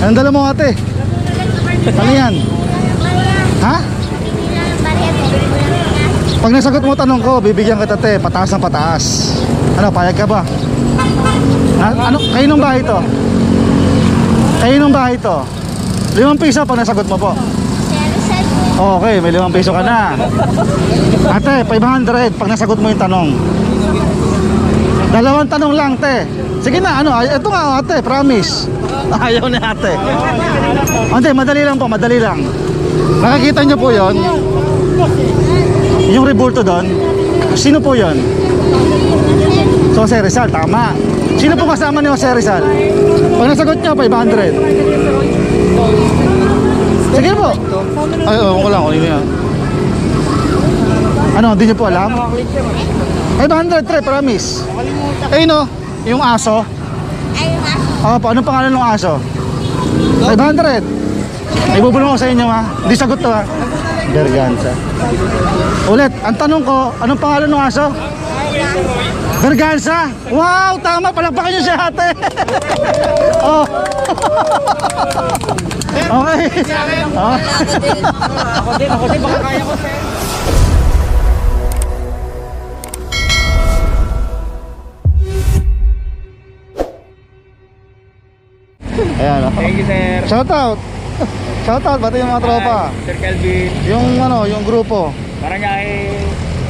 Anong dala mo ate? Ano yan? Ha? Pag nasagot mo tanong ko, bibigyan kita te, pataas ng pataas. Ano, payag ka ba? Ano, kayo nung bahay to? Kayo bahay to? Limang piso pag nasagot mo po. Okay, may limang piso ka na. Ate, 500 pag nasagot mo yung tanong. Dalawang tanong lang, te. Sige na, ano, ito nga, ate, promise. Ayaw ni ate. Ate, madali lang po, madali lang. Nakakita niyo po yon? Yung rebulto doon, sino po yon? So, Jose Rizal, tama. Sino po kasama ni Jose Rizal? Pag nasagot niyo, 500. Sige po. Ay, oh, ko lang, ano yan. Ano, hindi niyo po alam? 500, tre, promise. Eh, no, yung aso. Oh, pa, anong pangalan ng aso? 500. May bubulong ko sa inyo ha. Hindi sagot to ha. Berganza. Ulit, ang tanong ko, anong pangalan ng aso? Berganza. Wow, tama. Palakpakan niyo si ate. oh. okay. Ako din, ako din, baka kaya ko sir. Ayan, oh. Thank you sir. Shout out. Shout out, pati yung mga tropa. Sir Calvin. Yung ano, yung grupo. Barangay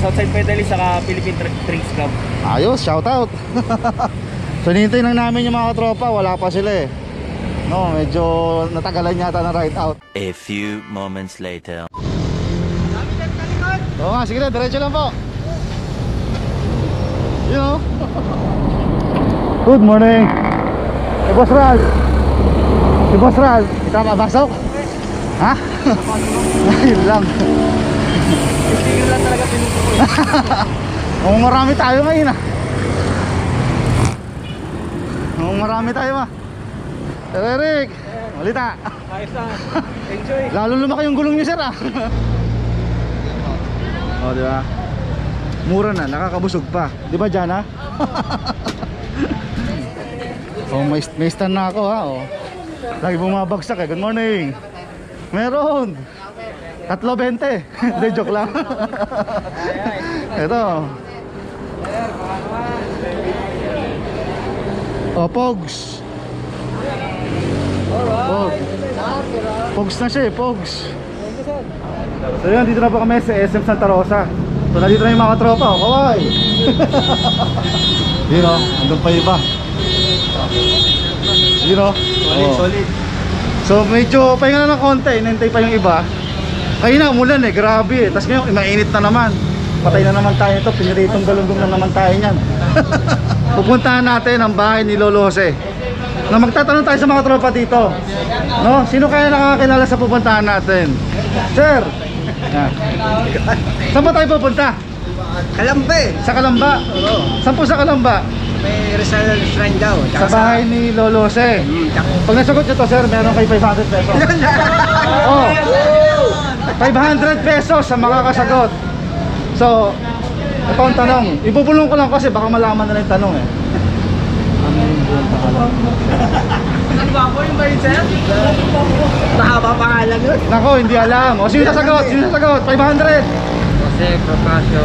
Southside Pedali saka Philippine Drinks Club. Ayos, shout out. so hinihintay lang namin yung mga tropa, wala pa sila eh. No, medyo natagalan yata na ride out. A few moments later. Oo nga, sige na, diretso lang po. You know. Good morning. Si Boss Ral. Si Boss Ral, ikaw mabasok? Ha? Ayun lang. Yun lang talaga ko. Mukhang marami tayo ngayon ah. Mukhang marami tayo ah. Sir Eric, malita. Ayos na. Enjoy. Lalo lumaki yung gulong niyo sir ah. oh, di ba? Mura na, nakakabusog pa. Di ba Jana? oh, may, may stand na ako ha. Oh. Lagi bumabagsak eh. Good morning. Meron. Tatlo 20. Hindi, joke lang. Ito. Oh, Pogs. Pogs. Pogs na siya eh, Pogs. So yun, dito na po kami sa SM Santa Rosa. So nandito na yung mga tropa, oh, kaway. Yun o, andun pa iba. Yun o. Solid, Oh. solid. So medyo pahinga na ng konti, inintay pa yung iba. Ayun na, umulan eh, grabe eh. Tapos ngayon, mainit na naman. Patay na naman tayo ito, piniritong galunggong na naman tayo niyan. Pupuntahan natin ang bahay ni Lolo Jose. Na magtatanong tayo sa mga tropa dito. No? Sino kaya nakakakilala sa pupuntahan natin? Sir! Saan ba tayo pupunta? Kalambe. Sa Kalamba? Saan po sa Kalamba? May Rizal Shrine daw. Sa bahay ni Lolo Jose. Pag nasagot nyo to sir, meron kay 500 pesos. oh, 500 pesos sa makakasagot. So, ito ang tanong. Ibubulong ko lang kasi baka malaman na lang yung tanong eh. Ano ba ako yung ba yun sir? Mahaba pangalan yun. Nako, hindi alam. O, sino sasagot? Sino sasagot? 500. Jose Procasio.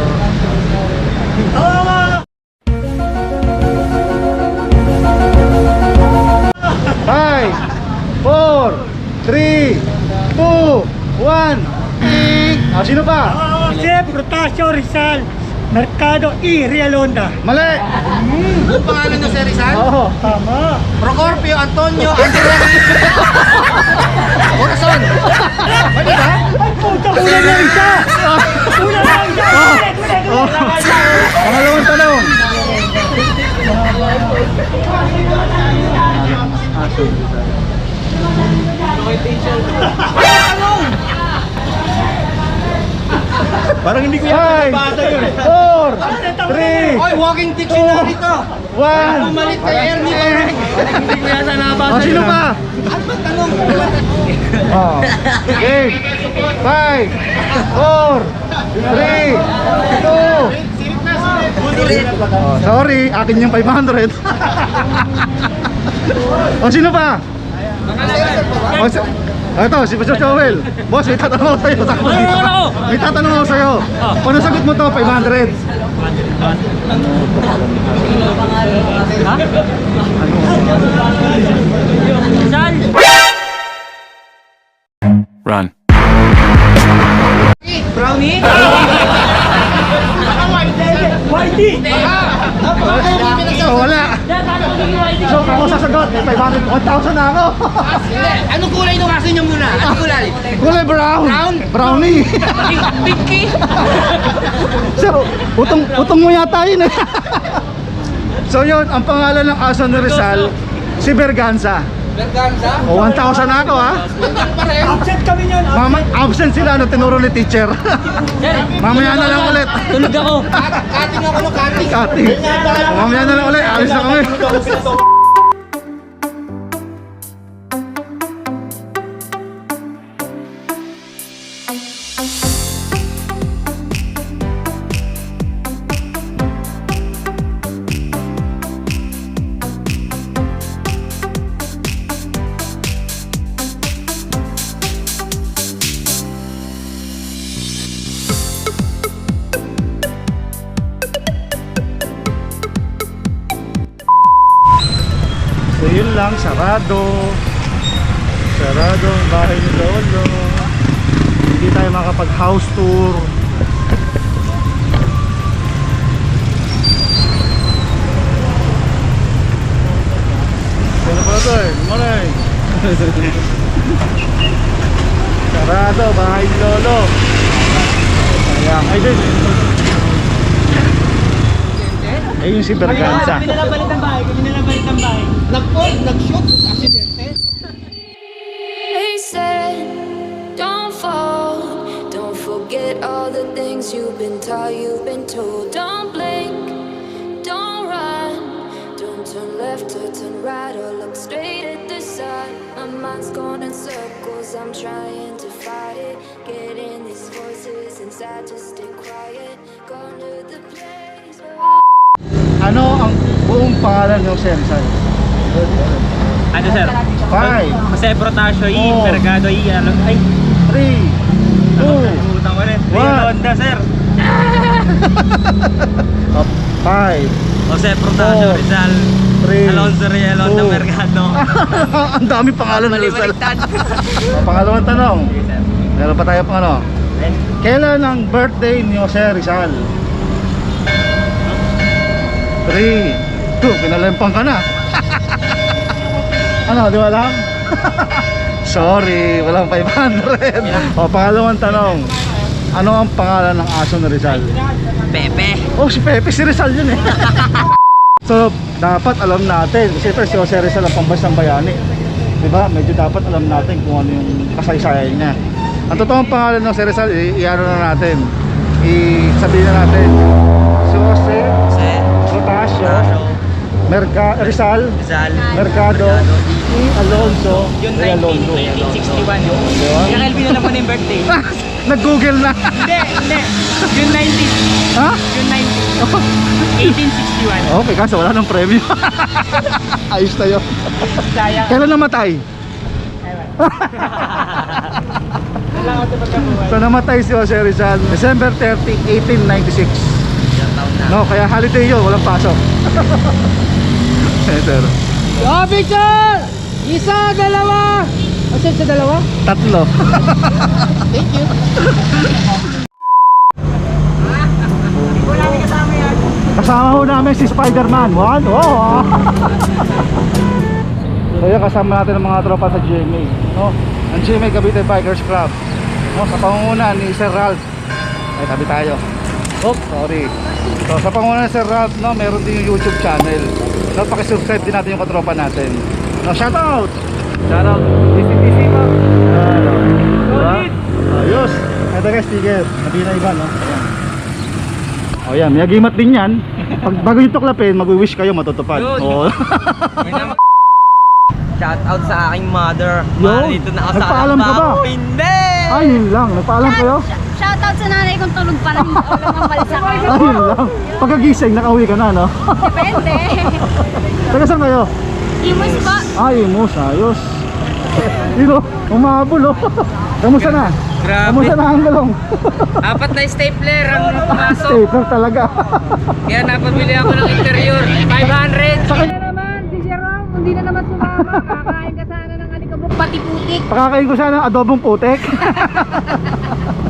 Ting! O, sino pa? Jose Protasio Rizal, Mercado E. Realonda. Mali! Ang pangalan niyo sir Rizal? Oo. Tama. Procorpio Antonio Andrea. Corazon. Pwede ba? Ay, puta, kulang na isa! Kulang na isa! Oh. Pangalawang tanong. Parang hindi ko Five, eh. four, three, Oy, walking dictionary to. one. Pumalit kay Ernie Correct. Hindi ko yata nabasa. O, sino pa? Ano ba tanong? Oh. Eight, five, four, three, two. Oh, sorry, akin yung 500. o, sino pa? Boss, ito, si Boss Joel. Boss, may tatanong ako sa'yo. Sakto dito. May tatanong ako sa'yo. Kung nasagot mo to, 500. Run. Brownie? So, wala. So, ako sasagot. May 500. 1,000 na ako. Anong kulay nung aso niyo muna? Anong kulay? Kulay brown. Brown? Brownie. Pinky? so, utong, utong mo yata yun eh. so yun, ang pangalan ng aso ni Rizal, si Berganza. Berganza? O, 1,000 na ako ha. Absent kami yun. Mama, absent sila, ano, tinuro ni teacher. Mamaya na lang ulit. Tulog ako. Kating ako no, kating. Kati. Mamaya na lang ulit, alis na kami. Lang, sarado. Sarado ang bahay ni Lolo. Hindi tayo makapag house tour. Pala to eh? Morning. Sarado, bahay ni Lolo. Ayan. Ay, din. Ayun si Berganza. Kami na ang bahay. Kami na ang bahay. Nag-fall, nag-shoot, aksidente. They said, don't fall. Don't forget all the things you've been taught, you've been told. Don't blink, don't run. Don't turn left or turn right or look straight at the sun. My mind's going in circles, I'm trying to fight it. Getting these voices inside to stay quiet. Gone to the place where Ano ang buong pangalan ng Rizal? Ano sir? Five, Jose Protasio, I, Oh. Mercado, I, ano, ay, three, two, utang ko rin. One. Rio Honda sir. uh, five, Jose Protasio. Rizal, three, Alonso Riel, Honda. Mercado. ang dami pangalan ng Rizal. O, pangalawang tanong. Meron pa tayo pang ano? Kailan ang birthday ni Jose Rizal? Three, two, pinalempang ka na. ano, di ba alam? Sorry, walang 500. O, pangalawang tanong. Ano ang pangalan ng aso ni Rizal? Pepe. Oh, si Pepe, si Rizal yun eh. so, dapat alam natin. Kasi ito si Jose Rizal ang pambansang bayani. Diba? Medyo dapat alam natin kung ano yung kasaysayan niya. Ang totoong pangalan ng Jose Rizal, i-ano na natin. I-sabihin na natin. Si Jose Merca Rizal Rizal, Mercado E. Alonso Yun Ray Alonso 1961 yun. Diba? Yung LB na lang mo na yung birthday. Nag-google na. Hindi, hindi. June 19. ha? June 19. 1861. Okay, kaso wala nang premyo. Ayos yun. Sayang. Kailan namatay? Wala ko ito pagkabuhay. So namatay si Jose Rizal December 30, 1896 No, kaya holiday yun, walang pasok sir. Oh, picture! Isa, dalawa! Kasi sa dalawa? Tatlo Thank you. Kasama ho namin si Spider-Man One, oh So yun, kasama natin ang mga tropa sa GMA no? Ang GMA Cavite Bikers Club no? Sa pangunguna ni Sir Ralph Ay, tabi tayo Oops, sorry So sa pangunguna ni Sir Ralph, no, meron din yung YouTube channel no? Pakisubscribe din natin yung katropa natin no, Shoutout! Shoutout! Busy busy pa? Diba? Ayos! Ito guys, sticker Hindi na iba, no? Ayan O yan, may agimat din yan Pag bago yung tuklapin, mag-wish kayo matutupad Yun. Oo. Shout out sa aking mother. Yo, Marito na ako sa nagpaalam ka ba? ako. Hindi! Ay, yun lang. Nagpaalam kayo? Shoutout sa nanay kong tulog pa lang. Ulo ng balsa ko. Ay, yun lang. Pagkagising, nakauwi ka na, no? Depende. Taga saan kayo? Imus po. Ay, mo, ayos. Yun, oh. umabol, oh. Kamusta na? Grabe. Kamusta na ang balong? Apat na stapler ang pumasok. Stapler talaga. Kaya napabili ako ng interior. 500. Sa kanya- hindi na naman sumama. Kakain ka sana ng alikabok pati putik. Pakakain ko sana adobong putik.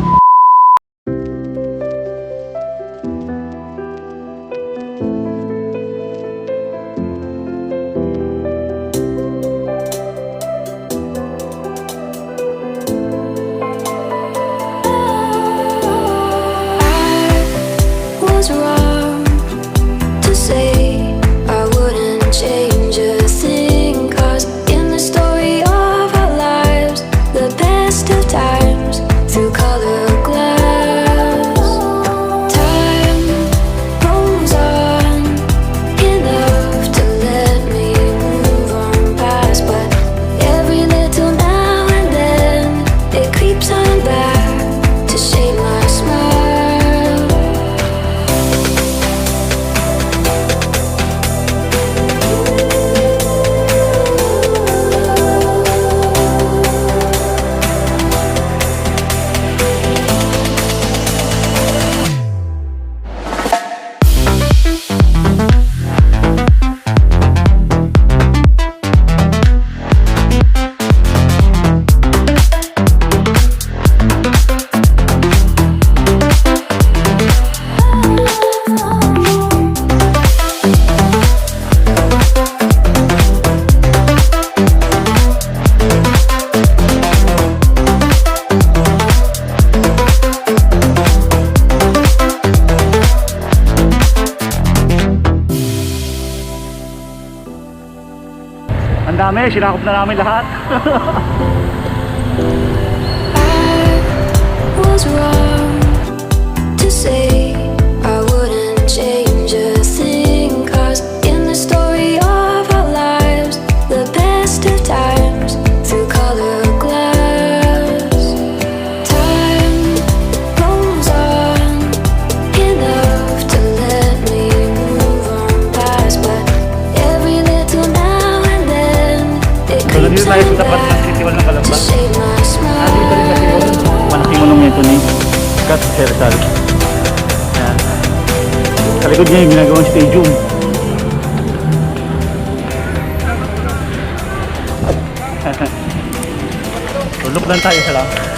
kami, sinakop na namin lahat. I was wrong to say circle. Ayan. Sa likod niya yung ginagawang stadium. Tulog lang tayo sa lang.